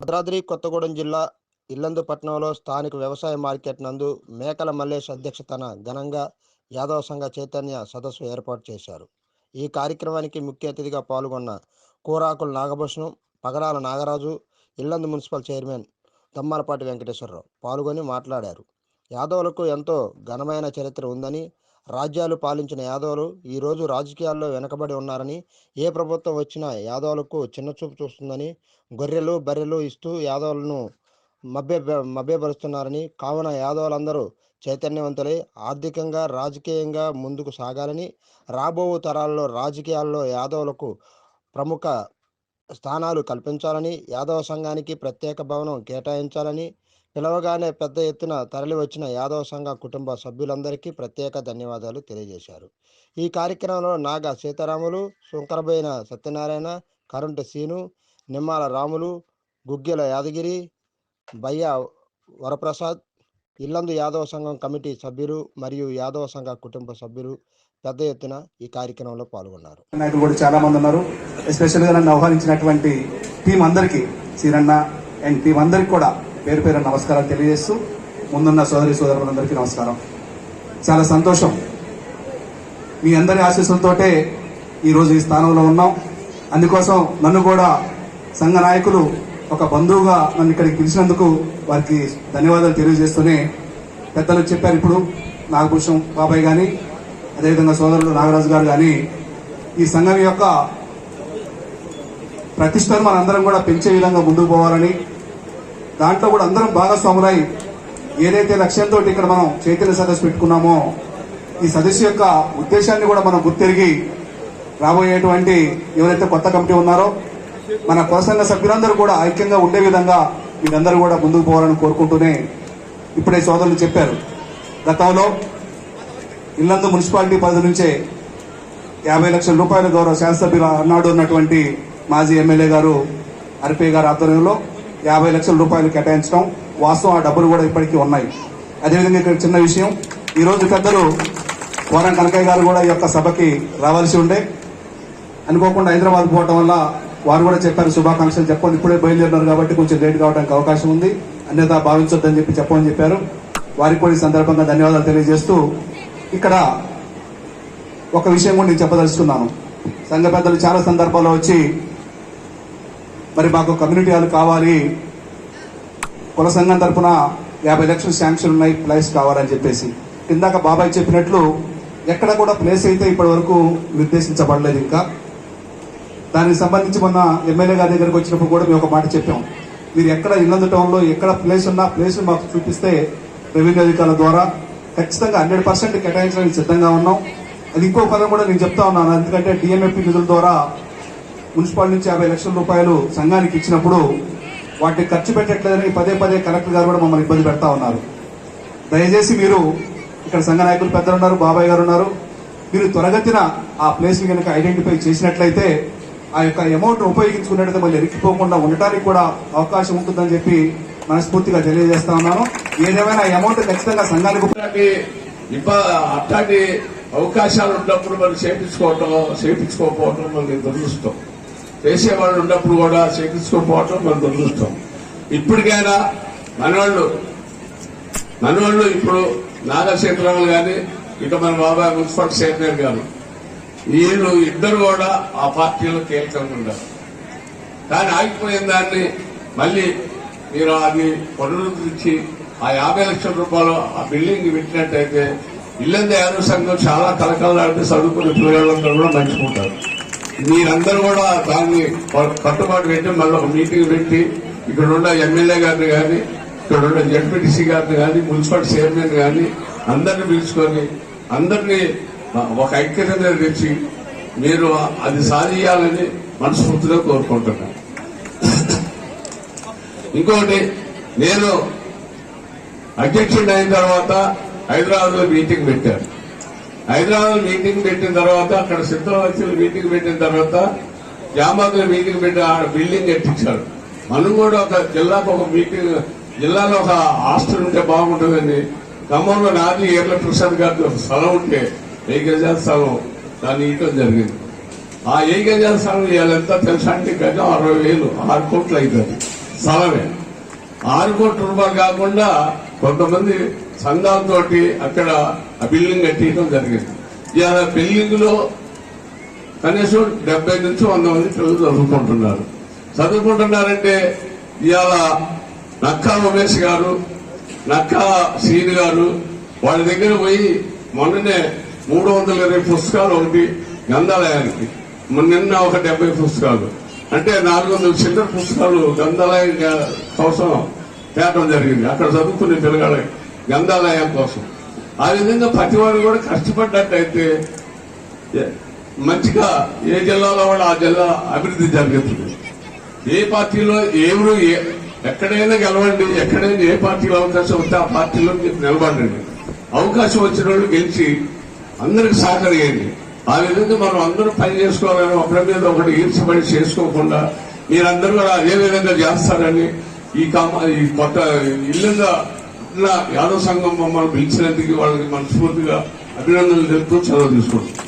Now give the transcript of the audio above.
భద్రాద్రి కొత్తగూడెం జిల్లా ఇల్లందు పట్టణంలో స్థానిక వ్యవసాయ మార్కెట్ నందు మేకల మల్లేష్ అధ్యక్షతన ఘనంగా యాదవ సంఘ చైతన్య సదస్సు ఏర్పాటు చేశారు. ఈ కార్యక్రమానికి ముఖ్య అతిథిగా పాల్గొన్న కూరాకుల నాగభూషణం పగడాల నాగరాజు ఇల్లందు మున్సిపల్ చైర్మన్ దమ్మాలపాటి వెంకటేశ్వరరావు పాల్గొని మాట్లాడారు. యాదవులకు ఎంతో ఘనమైన చరిత్ర ఉందని రాజ్యాలు పాలించిన యాదవులు ఈరోజు రాజకీయాల్లో వెనకబడి ఉన్నారని ఏ ప్రభుత్వం వచ్చినా యాదవులకు చిన్నచూపు చూస్తుందని గొర్రెలు బర్రెలు ఇస్తూ యాదవులను మభ్య మభ్యపరుస్తున్నారని కావున యాదవులందరూ చైతన్యవంతులై ఆర్థికంగా రాజకీయంగా ముందుకు సాగాలని రాబో తరాల్లో రాజకీయాల్లో యాదవులకు ప్రముఖ స్థానాలు కల్పించాలని యాదవ సంఘానికి ప్రత్యేక భవనం కేటాయించాలని పిలవగానే పెద్ద ఎత్తున తరలి వచ్చిన యాదవ సంఘ కుటుంబ సభ్యులందరికీ ప్రత్యేక ధన్యవాదాలు తెలియజేశారు. ఈ కార్యక్రమంలో నాగ సీతారాములు శంకరబోయిన సత్యనారాయణ కరుంట సీను నిమ్మాల రాములు గుగ్గిల యాదగిరి బయ్య వరప్రసాద్ ఇల్లందు యాదవ సంఘం కమిటీ సభ్యులు మరియు యాదవ సంఘ కుటుంబ సభ్యులు పెద్ద ఎత్తున ఈ కార్యక్రమంలో పాల్గొన్నారు. నాయకులు కూడా చాలా మంది ఉన్నారు. ఎస్పెషల్గా నన్ను ఆహ్వానించినటువంటి టీం అందరికీ సీరన్న అండ్ టీం అందరికి కూడా పేరు పేరు నమస్కారాలు తెలియజేస్తూ ముందున్న సోదరి సోదరులందరికీ నమస్కారం. చాలా సంతోషం. మీ అందరి ఆశీస్సులతో ఈరోజు ఈ స్థానంలో ఉన్నాం. అందుకోసం నన్ను కూడా సంఘ నాయకులు ఒక బంధువుగా నన్ను ఇక్కడికి పిలిచినందుకు వారికి ధన్యవాదాలు తెలియజేస్తూనే పెద్దలు చెప్పారు ఇప్పుడు నాగభూషణం బాబాయ్ కానీ అదేవిధంగా సోదరుడు నాగరాజు గారు కానీ ఈ సంఘం యొక్క ప్రతిష్టను మనందరం కూడా పెంచే విధంగా ముందుకు పోవాలని దాంట్లో కూడా అందరం భాగస్వాములై ఏదైతే లక్ష్యంతో ఇక్కడ మనం చైతన్య సదస్సు పెట్టుకున్నామో ఈ సదస్సు యొక్క ఉద్దేశాన్ని కూడా మనం గుర్తిరిగి రాబోయేటువంటి ఎవరైతే కొత్త కమిటీ ఉన్నారో మన కులసంఘ సభ్యులందరూ కూడా ఐక్యంగా ఉండే విధంగా మీరందరూ కూడా ముందుకు పోవాలని కోరుకుంటూనే ఇప్పుడే సోదరులు చెప్పారు. గతంలో ఇల్లందు మున్సిపాలిటీ పరిధి నుంచే యాభై లక్షల రూపాయల గౌరవ శాసనసభ్యులు అన్నాడు ఉన్నటువంటి మాజీ ఎమ్మెల్యే గారు అరిపే గారు ఆధ్వర్యంలో యాభై లక్షల రూపాయలు కేటాయించడం వాస్తవం ఆ డబ్బులు కూడా ఇప్పటికీ ఉన్నాయి. అదేవిధంగా ఇక్కడ చిన్న విషయం ఈ రోజు పెద్దలు కోరం కనకయ్య గారు కూడా ఈ యొక్క సభకి రావాల్సి ఉండే. అనుకోకుండా హైదరాబాద్ పోవటం వల్ల వారు కూడా చెప్పారు శుభాకాంక్షలు చెప్పండి. ఇప్పుడే బయలుదేరినారు కాబట్టి కొంచెం లేట్ కావడానికి అవకాశం ఉంది. అన్యత భావించొద్దని చెప్పి చెప్పమని చెప్పారు. వారికి కూడా ఈ సందర్భంగా ధన్యవాదాలు తెలియజేస్తూ ఇక్కడ ఒక విషయం కూడా నేను చెప్పదలుచుకున్నాను. సంఘ పెద్దలు చాలా సందర్భాల్లో వచ్చి మరి మాకు కమ్యూనిటీ హాల్ కావాలి. కుల సంఘం తరపున యాభై లక్షలు శాంక్షన్ ఉన్నాయి ప్లేస్ కావాలని చెప్పేసి. ఇందాక బాబాయ్ చెప్పినట్లు ఎక్కడ కూడా ప్లేస్ అయితే ఇప్పటి వరకు నిర్దేశించబడలేదు ఇంకా. దానికి సంబంధించి మొన్న ఎమ్మెల్యే గారి దగ్గరకు వచ్చినప్పుడు కూడా మేము ఒక మాట చెప్పాం. మీరు ఎక్కడ ఇల్లందు టౌన్లో ఎక్కడ ప్లేస్ ఉన్నా ప్లేస్ మాకు చూపిస్తే రెవెన్యూ అధికారుల ద్వారా ఖచ్చితంగా హండ్రెడ్ పర్సెంట్ కేటాయించడానికి సిద్ధంగా ఉన్నాం. అది ఇంకో పదం కూడా నేను చెప్తా ఉన్నాను ఎందుకంటే డిఎంఎఫ్పి నిధుల ద్వారా మున్సిపాలిటీ నుంచి యాభై లక్షల రూపాయలు సంఘానికి ఇచ్చినప్పుడు వాటిని ఖర్చు పెట్టట్లేదని పదే పదే కలెక్టర్ గారు కూడా మమ్మల్ని ఇబ్బంది పెడతా ఉన్నారు. దయచేసి మీరు ఇక్కడ సంఘ నాయకులు పెద్దలు ఉన్నారు బాబాయ్ గారు ఉన్నారు. మీరు త్వరగతిన ఆ ప్లేస్ని కనుక ఐడెంటిఫై చేసినట్లయితే ఆ యొక్క అమౌంట్ ఉపయోగించుకున్నట్లయితే మళ్ళీ ఎరికిపోకుండా ఉండటానికి కూడా అవకాశం ఉంటుందని చెప్పి మనస్ఫూర్తిగా తెలియజేస్తా ఉన్నాను. ఏదేమైనా అమౌంట్ ఖచ్చితంగా సంఘానికి ఇబ్బ అట్లాంటి అవకాశాలు ఉన్నప్పుడు మనం చేపించుకోవటం చేపించుకోకపోవటం మనకి దురదృష్టం చేసేవాళ్ళు ఉన్నప్పుడు కూడా చేపించుకోకపోవటం మనం దురదృష్టం. ఇప్పటికైనా మనవాళ్ళు మనవాళ్ళు ఇప్పుడు నాగశేఖరరావు కానీ ఇక మన బాబాయ్ మున్సిపల్ చైర్మన్ గారు. వీళ్ళు ఇద్దరు కూడా ఆ పార్టీలో కీలకంగా ఉన్నారు కానీ ఆగిపోయిన దాన్ని మళ్ళీ మీరు అది పునరుద్ధరించి ఆ యాభై లక్షల రూపాయలు ఆ బిల్డింగ్ పెట్టినట్టయితే ఇల్లంద యాదవ సంఘం చాలా కలకలాడితే చదువుకునే పిల్లలందరూ కూడా మంచుకుంటారు మీరందరూ కూడా దాన్ని కట్టుబాటు పెట్టి మళ్ళీ ఒక మీటింగ్ పెట్టి ఇక్కడ ఉన్న ఎమ్మెల్యే గారిని కానీ ఇక్కడ ఉన్న జడ్పీటీసీ గారిని కానీ మున్సిపల్ చైర్మన్ కానీ అందరిని పిలుచుకొని అందరినీ ఒక ఐక్యత తెచ్చి మీరు అది సాధించాలని మనస్ఫూర్తిగా కోరుకుంటున్నాను. ఇంకోటి నేను అధ్యక్షుడు అయిన తర్వాత హైదరాబాద్లో మీటింగ్ పెట్టారు హైదరాబాద్ మీటింగ్ పెట్టిన తర్వాత అక్కడ సిద్ధవచ్చులు మీటింగ్ పెట్టిన తర్వాత జామాద్ మీటింగ్ పెట్టి ఆ బిల్డింగ్ కట్టించాడు మనం కూడా ఒక జిల్లాకు ఒక మీటింగ్ జిల్లాలో ఒక హాస్టల్ ఉంటే బాగుంటుందని ఖమ్మంలో నాది ఎర్ల ప్రసాద్ గారి ఒక స్థలం ఉంటే ఏ గజాల స్థలం దాన్ని ఇవ్వడం జరిగింది. ఆ ఏ గజాల స్థలం ఇవాళ ఎంత తెలుసా అంటే గజం అరవై వేలు ఆరు కోట్లు అవుతుంది. స్థలమే. ఆరు కోట్ల రూపాయలు కాకుండా కొంతమంది సంఘాలతోటి అక్కడ ఆ బిల్డింగ్ కట్టించడం జరిగింది. ఇవాళ బిల్డింగ్లో కనీసం డెబ్బై నుంచి వంద మంది పిల్లలు చదువుకుంటున్నారు. చదువుకుంటున్నారంటే ఇవాళ నక్కా ఉమేష్ గారు నక్కా సీని గారు వాళ్ళ దగ్గర పోయి మొన్ననే మూడు వందల ఇరవై పుస్తకాలు ఒకటి గ్రంథాలయానికి నిన్న ఒక డెబ్బై పుస్తకాలు. అంటే నాలుగు వందల చిల్లర పుస్తకాలు గ్రంథాలయం కోసం తేటం జరిగింది. అక్కడ చదువుకునే పిల్లగాళ్ళ గ్రంథాలయం కోసం. ఆ విధంగా ప్రతివాడు కూడా కష్టపడ్డట్టయితే మంచిగా ఏ జిల్లాలో వాళ్ళు ఆ జిల్లా అభివృద్ధి జరుగుతుంది ఏ పార్టీలో ఎవరు ఏ- ఎక్కడైనా గెలవండి ఎక్కడైనా ఏ పార్టీలో అవకాశం వస్తే ఆ పార్టీలో నిలబడండి. అవకాశం వచ్చిన వాళ్ళు గెలిచి అందరికి సహకరియండి. ఆ విధంగా మనం అందరూ పని చేసుకోవాలని ఒకరి మీద ఒకటి ఈర్చబడి చేసుకోకుండా మీరందరూ కూడా అదే విధంగా చేస్తారని ఈ కామ ఈ కొత్త ఇల్లుగా ఉన్న సంఘం మమ్మల్ని పిలిచినందుకు వాళ్ళకి మనస్ఫూర్తిగా అభినందనలు తెలుపుతూ చదువు తీసుకుంటాం